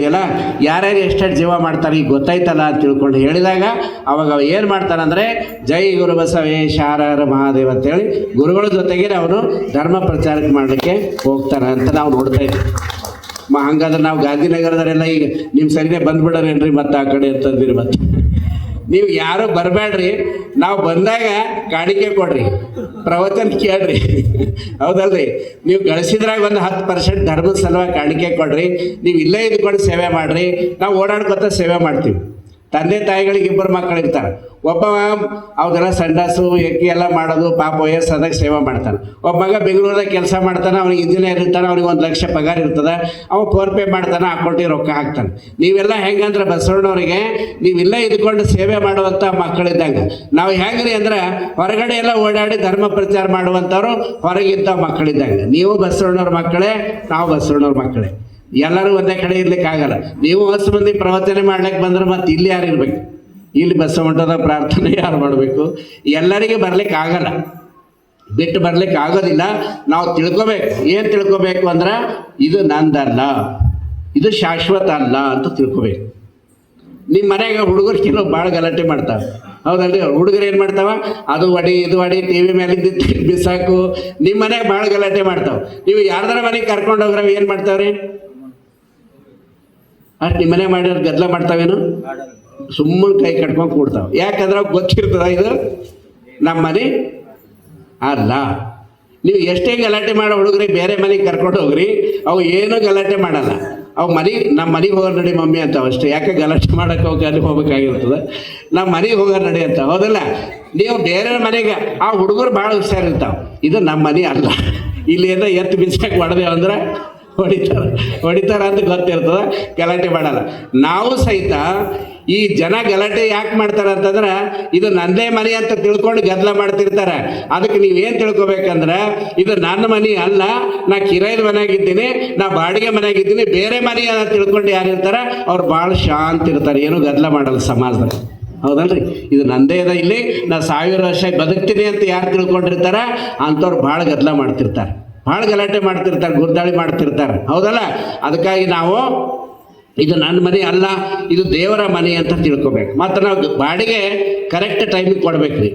ಇದೆಯಲ್ಲ ಯಾರ್ಯಾರು ಎಷ್ಟೆಷ್ಟು ಜೀವ ಮಾಡ್ತಾರೆ ಈಗ ಗೊತ್ತಾಯ್ತಲ್ಲ ಅಂತ ತಿಳ್ಕೊಂಡು ಹೇಳಿದಾಗ ಅವಾಗ ಅವ ಏನು ಮಾಡ್ತಾನಂದರೆ, ಜೈ ಗುರು ಬಸವೇ ಶಾರರ ಮಹಾದೇವ ಅಂತೇಳಿ ಗುರುಗಳ ಜೊತೆಗೆ ಅವರು ಧರ್ಮ ಪ್ರಚಾರಕ್ಕೆ ಮಾಡಲಿಕ್ಕೆ ಹೋಗ್ತಾರೆ ಅಂತ ನಾವು ನೋಡ್ತಾ ಇದ್ದೀವಿ ಮ, ಹಂಗಾದ್ರೆ ನಾವು ಗಾಂಧಿನಗರದವರೆಲ್ಲ ಈಗ ನಿಮ್ಮ ಸರಿನೇ ಬಂದ್ಬಿಡೋರೇನ್ರಿ ಮತ್ತೆ ಆ ಕಡೆ ಅಂತಂದಿರಿ ಮತ್ತೆ. ನೀವು ಯಾರು ಬರಬೇಡ್ರಿ, ನಾವು ಬಂದಾಗ ಕಾಣಿಕೆ ಕೊಡ್ರಿ ಪ್ರವಚನ ಕೇಳ್ರಿ. ಹೌದಲ್ರಿ? ನೀವು ಗಳಿಸಿದ್ರಾಗ ಒಂದು ಹತ್ತು ಪರ್ಸೆಂಟ್ ಧರ್ಮದ ಸಲುವಾಗಿ ಕಾಣಿಕೆ ಕೊಡ್ರಿ ನೀವು ಇಲ್ಲೇ ಇದ್ಕೊಂಡು ಸೇವೆ ಮಾಡ್ರಿ, ನಾವು ಓಡಾಡ್ಕೊತ ಸೇವೆ ಮಾಡ್ತೀವಿ. ತಂದೆ ತಾಯಿಗಳಿಗೆ ಇಬ್ಬರು ಮಕ್ಕಳು ಇರ್ತಾರೆ. ಒಬ್ಬ ಅವದೆಲ್ಲ ಸಂಡಾಸು ಎಕ್ಕಿ ಎಲ್ಲ ಮಾಡೋದು, ಪಾಪ ವಯಸ್ಸಾದಾಗ ಸೇವೆ ಮಾಡ್ತಾನೆ. ಒಬ್ಬ ಮಗ ಬೆಂಗಳೂರಾಗ ಕೆಲಸ ಮಾಡ್ತಾನೆ, ಅವ್ನಿಗೆ ಇಂಜಿನಿಯರ್ ಇರ್ತಾನೆ, ಅವ್ನಿಗೆ ಒಂದು ಲಕ್ಷ ಪಗಾರ ಇರ್ತದೆ. ಅವ ಫೋನ್ ಪೇ ಮಾಡ್ತಾನೆ, ಅಕೌಂಟಿಗೆ ರೊಕ್ಕ ಹಾಕ್ತಾನೆ. ನೀವೆಲ್ಲ ಹೆಂಗಂದ್ರೆ ಬಸವಣ್ಣವ್ರಿಗೆ, ನೀವೆಲ್ಲ ಇದ್ಕೊಂಡು ಸೇವೆ ಮಾಡುವಂಥ ಮಕ್ಕಳಿದ್ದಂಗೆ. ನಾವು ಹೆಂಗ್ರಿ ಅಂದ್ರೆ ಹೊರಗಡೆ ಎಲ್ಲ ಓಡಾಡಿ ಧರ್ಮ ಪ್ರಚಾರ ಮಾಡುವಂಥವ್ರು ಹೊರಗಿದ್ದ ಮಕ್ಕಳಿದ್ದಂಗೆ. ನೀವು ಬಸವಣ್ಣವ್ರ ಮಕ್ಕಳೇ, ನಾವು ಬಸವಣ್ಣವ್ರ ಮಕ್ಕಳೇ. ಎಲ್ಲರೂ ಒಂದೇ ಕಡೆ ಇರ್ಲಿಕ್ಕೆ ಆಗಲ್ಲ ನೀವು ಹೊಸ ಮಂದಿ ಪ್ರವಚನೆ ಮಾಡ್ಲಿಕ್ಕೆ ಬಂದ್ರೆ ಮತ್ತೆ ಇಲ್ಲಿ ಯಾರು ಇರ್ಬೇಕು? ಇಲ್ಲಿ ಬಸವಣ್ಣದ ಪ್ರಾರ್ಥನೆ ಯಾರು ಮಾಡಬೇಕು? ಎಲ್ಲರಿಗೆ ಬರ್ಲಿಕ್ಕೆ ಆಗಲ್ಲ ಬಿಟ್ಟು ಬರ್ಲಿಕ್ಕೆ ಆಗೋದಿಲ್ಲ ನಾವು ತಿಳ್ಕೊಬೇಕು. ಏನು ತಿಳ್ಕೊಬೇಕು ಅಂದ್ರೆ, ಇದು ನಂದಲ್ಲ, ಇದು ಶಾಶ್ವತ ಅಲ್ಲ ಅಂತ ತಿಳ್ಕೊಬೇಕು. ನಿಮ್ಮ ಮನೆಯಾಗ ಹುಡುಗರು ಕೆಲವು ಭಾಳ ಗಲಾಟೆ ಮಾಡ್ತಾವೆ ಹೌದಲ್ರಿ? ಹುಡುಗರು ಏನು ಮಾಡ್ತಾವ? ಅದು ಒಡಿ, ಇದು ಒಡಿ, ಟಿ ವಿ ಮೇಲಿದ್ದು ಬಿಸಾಕು. ನಿಮ್ಮ ಮನೆಗೆ ಭಾಳ ಗಲಾಟೆ ಮಾಡ್ತಾವೆ. ನೀವು ಯಾರ್ದಾರ ಮನೆಗೆ ಕರ್ಕೊಂಡು ಹೋಗ್ರವ ಏನು ಮಾಡ್ತಾವ್ರಿ? ಅಷ್ಟು ನಿಮ್ಮ ಮನೆ ಮಾಡಿದ್ರೆ ಗದ್ದಲ ಮಾಡ್ತಾವೇನು? ಸುಮ್ಮನೆ ಕೈ ಕಟ್ಕೊಂಡು ಕೂಡ್ತಾವೆ. ಯಾಕಂದ್ರೆ ಅವ್ರು ಗೊತ್ತಿರ್ತದ ಇದು ನಮ್ಮ ಮನೆ? ಅಲ್ಲ. ನೀವು ಎಷ್ಟೇ ಗಲಾಟೆ ಮಾಡೋ ಹುಡುಗ್ರಿ ಬೇರೆ ಮನೆಗೆ ಕರ್ಕೊಂಡು ಹೋಗ್ರಿ ಅವು ಏನೂ ಗಲಾಟೆ ಮಾಡಲ್ಲ. ಅವು ಮನೆ ನಮ್ಮ ಮನೆಗೆ ಹೋಗೋರು ನಡಿ ಮಮ್ಮಿ ಅಂತಾವ ಅಷ್ಟೇ. ಯಾಕೆ ಗಲಾಟೆ ಮಾಡಕ್ಕೆ ಹೋಗಿ ಅಲ್ಲಿ ಹೋಗ್ಬೇಕಾಗಿರ್ತದೆ? ನಮ್ಮ ಮನೆಗೆ ಹೋಗೋರು ನಡಿ ಅಂತ ಹೌದಲ್ಲ? ನೀವು ಬೇರೆ ಮನೆಗೆ, ಆ ಹುಡುಗರು ಭಾಳ ಹುಷಾರಿರ್ತಾವೆ. ಇದು ನಮ್ಮ ಮನೆ ಅಲ್ಲ. ಇಲ್ಲಿ ಏನೋ ಎತ್ತು ಬಿಸಾಕ್ ಹೊಡೆದೆ ಅಂದ್ರೆ ಹೊಡಿತಾರ ಹೊಡಿತಾರ ಅಂತ ಗೊತ್ತಿರ್ತದ, ಗಲಾಟೆ ಮಾಡಲ್ಲ. ನಾವು ಸಹಿತ ಈ ಜನ ಗಲಾಟೆ ಯಾಕೆ ಮಾಡ್ತಾರೆ ಅಂತಂದ್ರೆ, ಇದು ನಂದೇ ಮನೆ ಅಂತ ತಿಳ್ಕೊಂಡು ಗದ್ದಲ ಮಾಡ್ತಿರ್ತಾರೆ. ಅದಕ್ಕೆ ನೀವೇನು ತಿಳ್ಕೊಬೇಕಂದ್ರೆ, ಇದು ನನ್ನ ಮನೆ ಅಲ್ಲ, ನಾ ಕಿರಾಯದ ಮನೆಯಾಗಿದ್ದೀನಿ, ನಾ ಬಾಡಿಗೆ ಮನೆಯಾಗಿದ್ದೀನಿ, ಬೇರೆ ಮನೆ ಅಂತ ತಿಳ್ಕೊಂಡು ಯಾರು ಇರ್ತಾರೆ, ಅವ್ರು ಭಾಳ ಶಾಂತ ಇರ್ತಾರೆ. ಏನು ಗದ್ದಲ ಮಾಡಲ್ಲ ಸಮಾಜದಲ್ಲಿ. ಹೌದಲ್ರಿ? ಇದು ನಂದೇ ಅದ ಇಲ್ಲಿ, ನಾ ಸಾವಿರ ವರ್ಷ ಬದುಕ್ತೀನಿ ಅಂತ ಯಾರು ತಿಳ್ಕೊಂಡಿರ್ತಾರ, ಅಂಥವ್ರು ಭಾಳ ಗದ್ದಲ ಮಾಡ್ತಿರ್ತಾರೆ. ಭಾಳ ಗಲಾಟೆ ಮಾಡ್ತಿರ್ತಾರೆ ಗುರ್ದಾಳಿ ಮಾಡ್ತಿರ್ತಾರೆ. ಹೌದಲ್ಲ? ಅದಕ್ಕಾಗಿ ನಾವು ಇದು ನನ್ನ ಮನೆ ಅಲ್ಲ, ಇದು ದೇವರ ಮನೆ ಅಂತ ತಿಳ್ಕೊಬೇಕು. ಮತ್ತು ನಾವು ಬಾಡಿಗೆ ಕರೆಕ್ಟ್ ಟೈಮಿಗೆ ಕೊಡ್ಬೇಕ್ರಿ.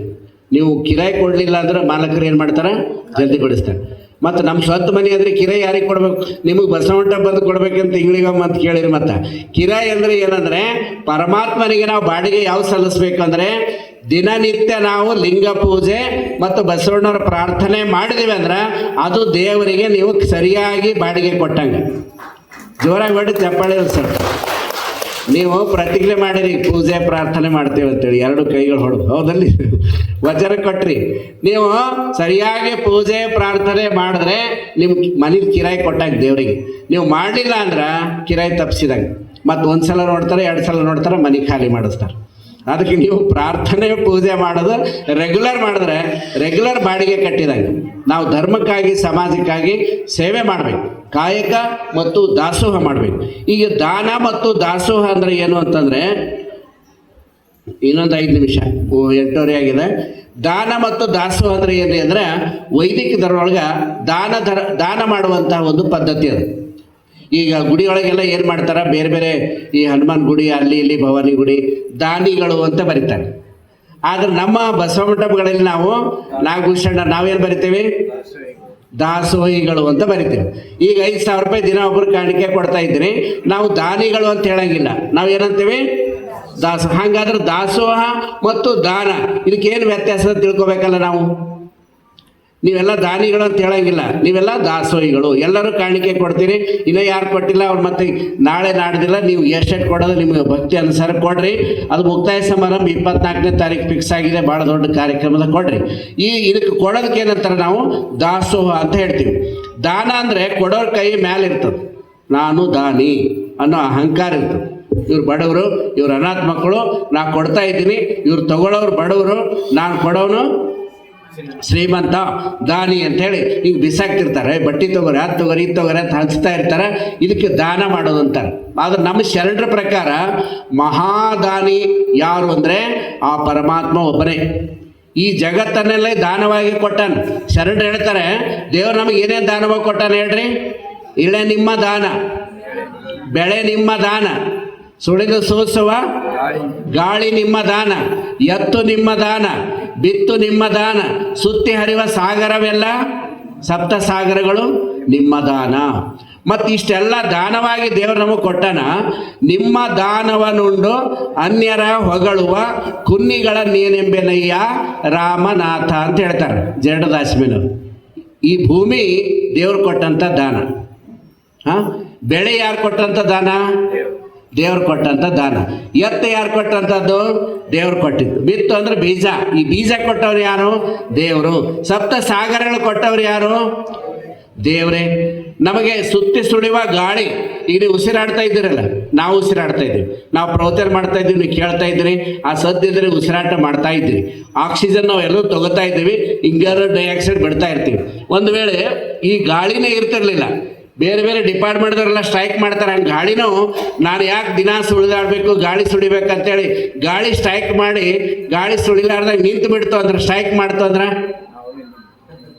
ನೀವು ಕಿರಾಯಿ ಕೊಡಲಿಲ್ಲ ಅಂದ್ರೆ ಮಾಲಕರು ಏನು ಮಾಡ್ತಾರೆ? ಜಲ್ದಿ ಕೊಡಿಸ್ತಾರೆ ಮತ್ತು ನಮ್ಮ ಸ್ವಂತ ಮನೆ ಅಂದರೆ ಕಿರಾಯಿ ಯಾರಿಗೆ ಕೊಡಬೇಕು? ನಿಮಗೆ ಬಸವಂಟ ಬಂದು ಕೊಡ್ಬೇಕಂತ ಅಂತ ಕೇಳಿರಿ ಮತ್ತೆ. ಕಿರಾಯಿ ಅಂದರೆ ಏನಂದರೆ ಪರಮಾತ್ಮನಿಗೆ ನಾವು ಬಾಡಿಗೆ ಯಾವ ಸಲ್ಲಿಸ್ಬೇಕಂದ್ರೆ ದಿನನಿತ್ಯ ನಾವು ಲಿಂಗ ಪೂಜೆ ಮತ್ತು ಬಸವಣ್ಣವರ ಪ್ರಾರ್ಥನೆ ಮಾಡಿದೀವಿ ಅಂದ್ರೆ ಅದು ದೇವರಿಗೆ ನೀವು ಸರಿಯಾಗಿ ಬಾಡಿಗೆ ಕೊಟ್ಟಂಗೆ. ಜೋರಾಗಿ ಮಾಡಿ ಚಪ್ಪಾಳೆ ಸರ್ ನೀವು ಪ್ರತಿಜ್ಞೆ ಮಾಡಿರಿ, ಪೂಜೆ, ಪ್ರಾರ್ಥನೆ ಮಾಡ್ತೇವೆ ಅಂತೇಳಿ. ಎರಡು ಕೈಗಳು ಹೊಡೆದು. ಹೌದಲ್ಲಿ? ವಚನ ಕೊಟ್ರಿ. ನೀವು ಸರಿಯಾಗಿ ಪೂಜೆ, ಪ್ರಾರ್ಥನೆ ಮಾಡಿದ್ರೆ ನಿಮ್ಮ ಮನೇಲಿ ಕಿರಾಯಿ ಕೊಟ್ಟಾಗ ದೇವರಿಗೆ. ನೀವು ಮಾಡಲಿಲ್ಲ ಅಂದ್ರೆ ಕಿರಾಯಿ ತಪ್ಪಿಸಿದಂಗೆ ಮತ್ತು ಒಂದು ಸಲ ನೋಡ್ತಾರೆ ಎರಡು ಸಲ ನೋಡ್ತಾರೆ, ಮನೆ ಖಾಲಿ ಮಾಡಿಸ್ತಾರೆ. ಅದಕ್ಕೆ ನೀವು ಪ್ರಾರ್ಥನೆ, ಪೂಜೆ ಮಾಡೋದು ರೆಗ್ಯುಲರ್ ಮಾಡಿದ್ರೆ ರೆಗ್ಯುಲರ್ ಬಾಡಿಗೆ ಕಟ್ಟಿದಂಗೆ. ನಾವು ಧರ್ಮಕ್ಕಾಗಿ, ಸಮಾಜಕ್ಕಾಗಿ ಸೇವೆ ಮಾಡಬೇಕು. ಕಾಯಕ ಮತ್ತು ದಾಸೋಹ ಮಾಡಬೇಕು. ಈಗ ದಾನ ಮತ್ತು ದಾಸೋಹ ಅಂದರೆ ಏನು ಅಂತಂದರೆ, ಇನ್ನೊಂದು ಐದು ನಿಮಿಷ. ಎಂಟೂವರೆ ಆಗಿದೆ. ದಾನ ಮತ್ತು ದಾಸೋಹ ಅಂದರೆ ಏನು ಅಂದರೆ, ವೈದಿಕ ಧರ್ಮೊಳಗೆ ದಾನ ಧರ, ದಾನ ಮಾಡುವಂತಹ ಒಂದು ಪದ್ಧತಿ ಅದು. ಈಗ ಗುಡಿಯೊಳಗೆಲ್ಲ ಏನು ಮಾಡ್ತಾರೆ? ಬೇರೆ ಬೇರೆ ಈ ಹನುಮಾನ್ ಗುಡಿ, ಅಲ್ಲಿ ಇಲ್ಲಿ ಭವಾನಿ ಗುಡಿ, ದಾನಿಗಳು ಅಂತ ಬರೀತಾರೆ. ಆದ್ರೆ ನಮ್ಮ ಬಸವ ಮಂಟಪಗಳಲ್ಲಿ ನಾವು ನಾಗಭೂಷಣ, ನಾವೇನು ಬರಿತೇವೆ? ದಾಸೋಹಿಗಳು ಅಂತ ಬರಿತೀವಿ. ಈಗ ಐದು ಸಾವಿರ ರೂಪಾಯಿ ದಿನ ಒಬ್ಬರು ಕಾಣಿಕೆ ಕೊಡ್ತಾ ಇದ್ದೀನಿ ನಾವು ದಾನಿಗಳು ಅಂತ ಹೇಳಂಗಿಲ್ಲ. ನಾವು ಏನಂತೀವಿ? ದಾಸ ಹಾಗಾದ್ರೆ ದಾಸೋಹ ಮತ್ತು ದಾನ ಇದಕ್ಕೇನು ವ್ಯತ್ಯಾಸ ತಿಳ್ಕೊಬೇಕಲ್ಲ ನಾವು? ನೀವೆಲ್ಲ ದಾನಿಗಳು ಅಂತ ಹೇಳಂಗಿಲ್ಲ. ನೀವೆಲ್ಲ ದಾಸೋಹಿಗಳು. ಎಲ್ಲರೂ ಕಾಣಿಕೆ ಕೊಡ್ತೀರಿ. ಇನ್ನೂ ಯಾರು ಕೊಟ್ಟಿಲ್ಲ, ಅವ್ರು ಮತ್ತೆ ನಾಳೆ ನಾಡ್ದಿಲ್ಲ ನೀವು ಎಷ್ಟು ಕೊಡೋದು ನಿಮಗೆ ಭಕ್ತಿ ಅನುಸಾರ ಕೊಡ್ರಿ. ಅದು ಮುಕ್ತಾಯ ಸಮಾರಂಭ ಇಪ್ಪತ್ನಾಲ್ಕನೇ ತಾರೀಕು ಫಿಕ್ಸ್ ಆಗಿದೆ. ಭಾಳ ದೊಡ್ಡ ಕಾರ್ಯಕ್ರಮದ ಕೊಡ್ರಿ. ಈ ಇದಕ್ಕೆ ಕೊಡೋದಕ್ಕೆ ಏನಂತಾರೆ ನಾವು ದಾಸೋಹ ಅಂತ ಹೇಳ್ತೀವಿ. ದಾನ ಅಂದರೆ ಕೊಡೋರ ಕೈ ಮೇಲೆ ಇರ್ತದೆ. ನಾನು ದಾನಿ ಅನ್ನೋ ಅಹಂಕಾರ ಇರ್ತದೆ. ಇವ್ರು ಬಡವರು, ಇವ್ರು ಅನಾಥ ಮಕ್ಕಳು, ನಾ ಕೊಡ್ತಾ ಇದ್ದೀನಿ. ಇವ್ರು ತಗೊಳ್ಳೋರು ಬಡವರು, ನಾನು ಕೊಡೋನು ಶ್ರೀಮಂತ ದಾನಿ ಅಂತೇಳಿ ಹಿಂಗೆ ಬಿಸಾಕ್ತಿರ್ತಾರೆ. ಬಟ್ಟೆ ತೊಗರಿ ಅದು ತೊಗರಿ ಇದು ತಗೋರಿ ಅಂತ ಹಂಚ್ತಾ ಇರ್ತಾರೆ. ಇದಕ್ಕೆ ದಾನ ಮಾಡೋದು ಅಂತಾರೆ. ಆದ್ರೆ ನಮ್ಮ ಶರಣರ ಪ್ರಕಾರ ಮಹಾದಾನಿ ಯಾರು ಅಂದರೆ ಆ ಪರಮಾತ್ಮ ಒಬ್ಬನೇ. ಈ ಜಗತ್ತನ್ನೆಲ್ಲ ದಾನವಾಗಿ ಕೊಟ್ಟಾನೆ. ಶರಣರು ಹೇಳ್ತಾರೆ, ದೇವ್ರು ನಮಗೆ ಏನೇನು ದಾನವಾಗಿ ಕೊಟ್ಟಾನ ಹೇಳ್ರಿ? ಇಳೆ ನಿಮ್ಮ ದಾನ, ಬೆಳೆ ನಿಮ್ಮ ದಾನ, ಸುಳಿದು ಸೂಸುವ ಗಾಳಿ ನಿಮ್ಮ ದಾನ, ಎತ್ತು ನಿಮ್ಮ ದಾನ ಬಿತ್ತು ನಿಮ್ಮ ದಾನ. ಸುತ್ತಿ ಹರಿವ ಸಾಗರವೆಲ್ಲ? ಸಪ್ತ ಸಾಗರಗಳು ನಿಮ್ಮ ದಾನ. ಮತ್ತು ಇಷ್ಟೆಲ್ಲ ದಾನವಾಗಿ ದೇವರು ನಮಗೆ ಕೊಟ್ಟನ, ನಿಮ್ಮ ದಾನವನುಂಡು ಅನ್ಯರ ಹೊಗಳುವ ಕುನ್ನಿಗಳ ನೀನೆಂಬೆನಯ್ಯ ರಾಮನಾಥ ಅಂತ ಹೇಳ್ತಾರೆ ಜಡದಾಸಿಮೇನವರು ಈ ಭೂಮಿ ದೇವ್ರು ಕೊಟ್ಟಂಥ ದಾನ. ಹಾಂ? ಬೆಳೆ ಯಾರು ಕೊಟ್ಟಂಥ ದಾನ? ದೇವ್ರು ಕೊಟ್ಟಂಥ ದಾನ. ಎತ್ತ ಯಾರು ಕೊಟ್ಟಂಥದ್ದು ದೇವ್ರು ಕೊಟ್ಟಿದ್ದು. ಬಿತ್ತು ಅಂದ್ರೆ ಬೀಜ. ಈ ಬೀಜ ಕೊಟ್ಟವ್ರು ಯಾರು? ದೇವರು. ಸಪ್ತ ಸಾಗರಗಳು ಕೊಟ್ಟವ್ರು ಯಾರು? ದೇವರೇ. ನಮಗೆ ಸುತ್ತಿ ಸುಳಿಯುವ ಗಾಳಿ. ಇಲ್ಲಿ ಉಸಿರಾಡ್ತಾ ಇದ್ದೀರಲ್ಲ. ನಾವು ಉಸಿರಾಡ್ತಾ ಇದ್ದೀವಿ. ನಾವು ಪ್ರವಚನ ಮಾಡ್ತಾ ಇದ್ದೀವಿ, ನೀವು ಕೇಳ್ತಾ ಇದ್ದೀರಿ. ಆ ಸದ್ದಿದ್ರೆ ಉಸಿರಾಟ ಮಾಡ್ತಾ ಇದ್ರಿ ಆಕ್ಸಿಜನ್ ನಾವು ಎಲ್ಲರೂ ತಗೋತಾ ಇದ್ದೀವಿ. ಇಂಗಾರ ಡೈಆಕ್ಸೈಡ್ ಬಿಡ್ತಾ ಇರ್ತೀವಿ. ಒಂದು ವೇಳೆ ಈ ಗಾಳಿನೇ ಇರ್ತಿರ್ಲಿಲ್ಲ. ಬೇರೆ ಬೇರೆ ಡಿಪಾರ್ಟ್ಮೆಂಟ್ದವರೆಲ್ಲ ಸ್ಟ್ರೈಕ್ ಮಾಡ್ತಾರೆ. ಹಂಗೆ ಗಾಳಿನೂ ನಾನು ಯಾಕೆ ದಿನ ಸುಳಿದಾಡಬೇಕು ಗಾಳಿ ಸುಳಿಬೇಕಂತೇಳಿ ಗಾಳಿ ಸ್ಟ್ರೈಕ್ ಮಾಡಿ ಗಾಳಿ ಸುಳಿಲಾರ್ದಾಗ ನಿಂತು ಬಿಡ್ತು ಅಂದ್ರೆ ಸ್ಟ್ರೈಕ್ ಮಾಡ್ತು ಅಂದ್ರೆ?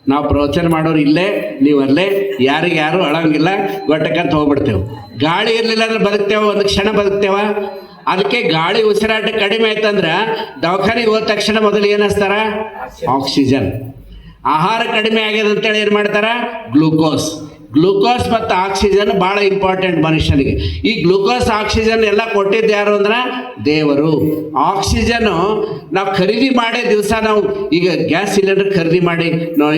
ನಾವು ಪ್ರವಚನ ಮಾಡೋರು ಇಲ್ಲೇ ನೀವು ಅಲ್ಲೇ ಯಾರಿಗೆ ಯಾರು ಅಳಂಗಿಲ್ಲ ಗೊಟ್ಟಕ್ಕಂತ ಹೋಗ್ಬಿಡ್ತೇವೆ. ಗಾಳಿ ಇರಲಿಲ್ಲ ಅಂದ್ರೆ ಬದುಕ್ತೇವ ಒಂದು ಕ್ಷಣ ಬದುಕ್ತೇವ? ಅದಕ್ಕೆ ಗಾಳಿ ಉಸಿರಾಟ ಕಡಿಮೆ ಆಯ್ತಂದ್ರೆ ದವಾಖಾನೆಗೆ ಹೋದ ತಕ್ಷಣ ಮೊದಲು ಏನು ಹಚ್ತಾರ? ಆಕ್ಸಿಜನ್. ಆಹಾರ ಕಡಿಮೆ ಆಗ್ಯದ ಅಂತೇಳಿ ಏನು ಮಾಡ್ತಾರ? ಗ್ಲೂಕೋಸ್. ಗ್ಲೂಕೋಸ್ ಮತ್ತು ಆಕ್ಸಿಜನ್ ಭಾಳ ಇಂಪಾರ್ಟೆಂಟ್ ಮನುಷ್ಯನಿಗೆ. ಈ ಗ್ಲೂಕೋಸ್, ಆಕ್ಸಿಜನ್ ಎಲ್ಲ ಕೊಟ್ಟಿದ್ದು ಯಾರು ಅಂದ್ರೆ ದೇವರು. ಆಕ್ಸಿಜನ್ ನಾವು ಖರೀದಿ ಮಾಡೇ ದಿವಸ ನಾವು ಈಗ ಗ್ಯಾಸ್ ಸಿಲಿಂಡರ್ ಖರೀದಿ ಮಾಡಿ ನಾವು